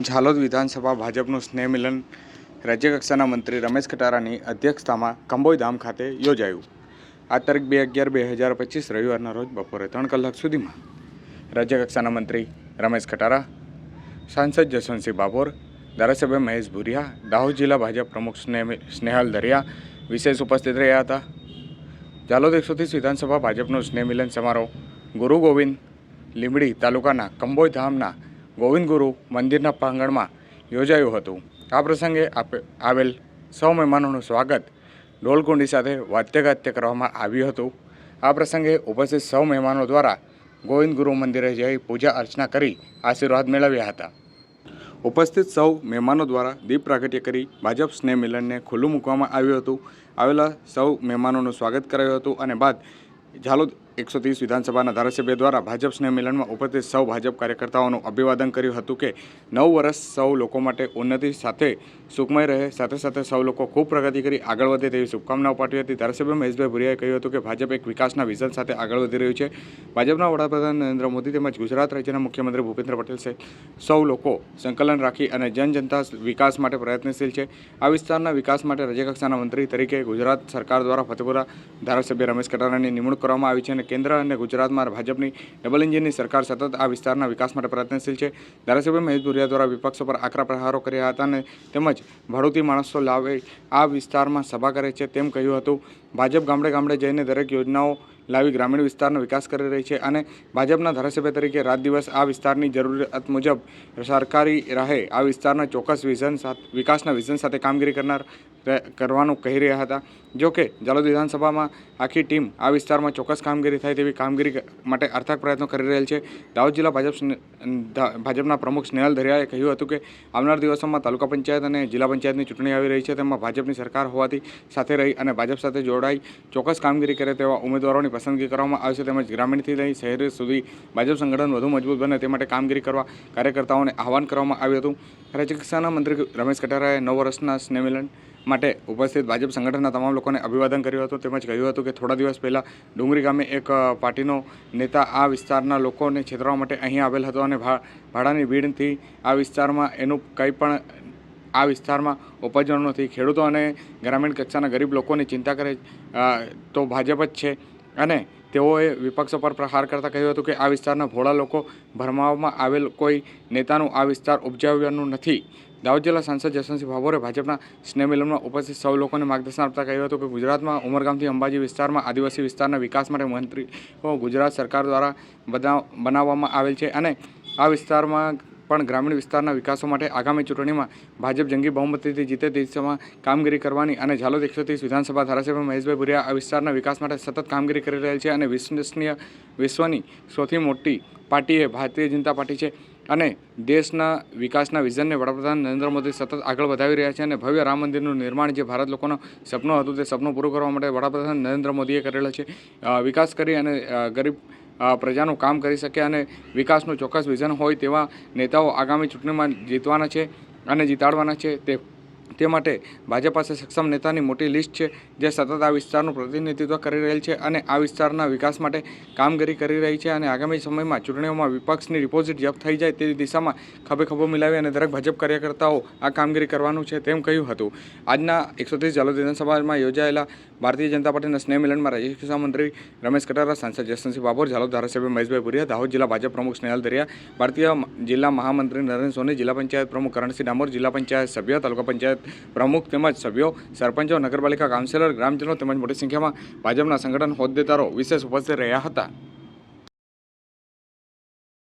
ઝાલોદ વિધાનસભા ભાજપનું સ્નેહ મિલન રાજ્યકક્ષાના મંત્રી રમેશ કટારાની અધ્યક્ષતામાં કંબોઈ ધામ ખાતે યોજાયું. આ તારીખ બે અગિયાર બે હજાર પચીસ રવિવારના રોજ બપોરે ત્રણ કલાક સુધીમાં રાજ્યકક્ષાના મંત્રી રમેશ કટારા સાંસદ જસવંતસિંહ બાપોર, ધારાસભ્ય મહેશ ભુરિયા, દાહોદ જિલ્લા ભાજપ પ્રમુખ સ્નેહ સ્નેહલ દરિયા વિશેષ ઉપસ્થિત રહ્યા હતા. ઝાલોદ એકસો ત્રીસ વિધાનસભા ભાજપનું સ્નેહ મિલન સમારોહ ગુરુ ગોવિંદ લીંબડી તાલુકાના કંબોઈ ધામના ગોવિંદ ગુરુ મંદિરના પ્રાંગણમાં યોજાયું હતું. આ પ્રસંગે આવેલ સૌ મહેમાનોનું સ્વાગત ઢોલકુંડી સાથે વાદ્યગાત્ય કરવામાં આવ્યું હતું. આ પ્રસંગે ઉપસ્થિત સૌ મહેમાનો દ્વારા ગોવિંદ ગુરુ મંદિરે જઈ પૂજા અર્ચના કરી આશીર્વાદ મેળવ્યા હતા. ઉપસ્થિત સૌ મહેમાનો દ્વારા દીપ પ્રાગટ્ય કરી ભાજપ સ્નેહ મિલનને ખુલ્લું મૂકવામાં આવ્યું હતું. આવેલા સૌ મહેમાનોનું સ્વાગત કરાયું હતું અને બાદ ઝાલોદ એકસો ત્રીસ વિધાનસભાના ધારાસભ્ય દ્વારા ભાજપ સ્નેહ ઉપસ્થિત સૌ ભાજપ કાર્યકર્તાઓનું અભિવાદન કર્યું હતું કે નવ વર્ષ સૌ લોકો માટે ઉન્નતિ સાથે સુખમય રહે. સાથે સાથે સૌ લોકો ખૂબ પ્રગતિ કરી, આગળ વધે તેવી શુભકામનાઓ પાઠવી હતી. ધારાસભ્ય મહેશભાઈ ભુરિયાએ કહ્યું હતું કે ભાજપ એક વિકાસના વિઝન સાથે આગળ વધી રહ્યું છે. ભાજપના વડાપ્રધાન નરેન્દ્ર મોદી તેમજ ગુજરાત રાજ્યના મુખ્યમંત્રી ભૂપેન્દ્ર પટેલ સહિત સૌ લોકો સંકલન રાખી અને જન જનતા વિકાસ માટે પ્રયત્નશીલ છે. આ વિસ્તારના વિકાસ માટે રાજ્યકક્ષાના મંત્રી તરીકે ગુજરાત સરકાર દ્વારા ફતેપુરા ધારાસભ્ય રમેશ કટારાની નિમણૂક કરવામાં આવી છે અને કેન્દ્ર અને ગુજરાતમાં ભાજપની ડબલ એન્જિનની સરકાર સતત આ વિસ્તારના વિકાસ માટે પ્રયત્નશીલ છે. ધારાસભ્ય મહેશ ભુરિયા દ્વારા વિપક્ષો પર આકરા પ્રહારો કર્યા હતા અને તેમજ ભાડુતી માણસો લાવે આ વિસ્તારમાં સભા કરે છે તેમ કહ્યું હતું. ભાજપ ગામડે ગામડે જઈને દરેક યોજનાઓ લાવી ગ્રામીણ વિસ્તારનો વિકાસ કરી રહી છે અને ભાજપના ધારાસભ્ય તરીકે રાત દિવસ આ વિસ્તારની જરૂરિયાત મુજબ સરકારી રાહે આ વિસ્તારના ચોક્કસ વિઝન સાથે વિકાસના વિઝન સાથે કામગીરી કરનાર કરવાનું કહી રહ્યા હતા. જો કે જાલોદ વિધાનસભામાં આખી ટીમ આ વિસ્તારમાં ચોક્કસ કામગીરી થાય તેવી કામગીરી માટે અર્થક પ્રયત્નો કરી રહેલ છે. દાહોદ જિલ્લા ભાજપ ભાજપના પ્રમુખ સ્નેહલ દરિયાએ કહ્યું હતું કે આવનાર દિવસોમાં તાલુકા પંચાયત અને જિલ્લા પંચાયતની ચૂંટણી આવી રહી છે. તેમાં ભાજપની સરકાર હોવાથી સાથે રહી અને ભાજપ સાથે જોડાઈ ચોક્કસ કામગીરી કરે તેવા ઉમેદવારોની પસંદગી કરવામાં આવશે તેમજ ગ્રામીણથી લઈ શહેર સુધી ભાજપ સંગઠન વધુ મજબૂત બને તે માટે કામગીરી કરવા કાર્યકર્તાઓને આહવાન કરવામાં આવ્યું હતું. રાજ્ય કક્ષાના મંત્રી રમેશ કટારાએ નવ વર્ષના સ્નેહમિલન માટે ઉપસ્થિત ભાજપ સંગઠનના તમામ લોકોને અભિવાદન કર્યું હતું. તેમજ કહ્યું હતું કે થોડા દિવસ પહેલાં ડુંગરી ગામે એક પાર્ટીનો નેતા આ વિસ્તારના લોકોને છેતરવા માટે અહીં આવેલ હતો અને ભાડાની ભીડથી આ વિસ્તારમાં એનું કંઈ પણ, આ વિસ્તારમાં ઉપજવાનું નથી. ખેડૂતો અને ગ્રામીણ કક્ષાના ગરીબ લોકોની ચિંતા કરે તો ભાજપ જ છે. અને તેઓએ વિપક્ષો પર પ્રહાર કરતાં કહ્યું હતું કે આ વિસ્તારના ભોળા લોકો ભરમાવવામાં આવેલ કોઈ નેતાનું આ વિસ્તાર ઉપજાવ્યાનું નથી. દાહોદ જિલ્લા સાંસદ જસવંતસિંહ ભાભોરે ભાજપના સ્નેહ મિલનમાં ઉપસ્થિત સૌ લોકોને માર્ગદર્શન આપતા કહ્યું હતું કે ગુજરાતમાં ઉમરગામથી અંબાજી વિસ્તારમાં આદિવાસી વિસ્તારના વિકાસ માટે મંત્રીઓ ગુજરાત સરકાર દ્વારા બનાવ બનાવવામાં આવેલ છે અને આ વિસ્તારમાં પણ ગ્રામીણ વિસ્તારના વિકાસો માટે આગામી ચૂંટણીમાં ભાજપ જંગી બહુમતીથી જીતે તે દિશામાં કામગીરી કરવાની અને ઝાલોદ એકસો ત્રીસ વિધાનસભા ધારાસભ્ય મહેશભાઈ ભુરિયા આ વિસ્તારના વિકાસ માટે સતત કામગીરી કરી રહેલ છે અને વિશ્વસનીય વિશ્વની સૌથી મોટી પાર્ટી એ ભારતીય જનતા પાર્ટી છે અને દેશના વિકાસના વિઝનને વડાપ્રધાન નરેન્દ્ર મોદી સતત આગળ વધાવી રહ્યા છે અને ભવ્ય રામ મંદિરનું નિર્માણ જે ભારત લોકોનું સપનું હતું તે સપનું પૂરું કરવા માટે વડાપ્રધાન નરેન્દ્ર મોદીએ કરેલો છે. વિકાસ કરી અને ગરીબ પ્રજાનું કામ કરી શકે અને વિકાસનું ચોક્કસ વિઝન હોય તેવા નેતાઓ આગામી ચૂંટણીમાં જીતવાના છે અને જીતાડવાના છે તે તે માટે ભાજપ પાસે સક્ષમ નેતાની મોટી લિસ્ટ છે, જે સતત આ વિસ્તારનું પ્રતિનિધિત્વ કરી રહેલ છે અને આ વિસ્તારના વિકાસ માટે કામગીરી કરી રહી છે અને આગામી સમયમાં ચૂંટણીઓમાં વિપક્ષની ડિપોઝિટ જપ્ત થઈ જાય તેવી દિશામાં ખભે ખભો મિલાવી અને દરેક ભાજપ કાર્યકર્તાઓ આ કામગીરી કરવાનું છે તેમ કહ્યું હતું. આજના એકસો ત્રીસ જાલોદ વિધાનસભામાં યોજાયેલા ભારતીય જનતા પાર્ટીના સ્નેહ મિલનમાં રાજ્ય મંત્રી રમેશ કટારા, સાંસદ જસવંતસિંહ બાબોર જાલોદ ધારાસભ્ય મહેશભાઈ ભુરિયા, દાહોદ જિલ્લા ભાજપ પ્રમુખ સ્નેહલ દરિયા, ભારતીય જિલ્લા મહામંત્રી નરેન્દ્ર સોની, જિલ્લા પંચાયત પ્રમુખ કરણસિંહ ડામોર, જિલ્લા પંચાયત સભ્ય, તાલુકા પંચાયત પ્રમુખ તેમજ સભ્યો, સરપંચો, નગરપાલિકા કાઉન્સિલર, ગ્રામજનો તેમજ મોટી સંખ્યામાં ભાજપના સંગઠન હોદ્દેદારો વિશેષ ઉપસ્થિત રહ્યા હતા.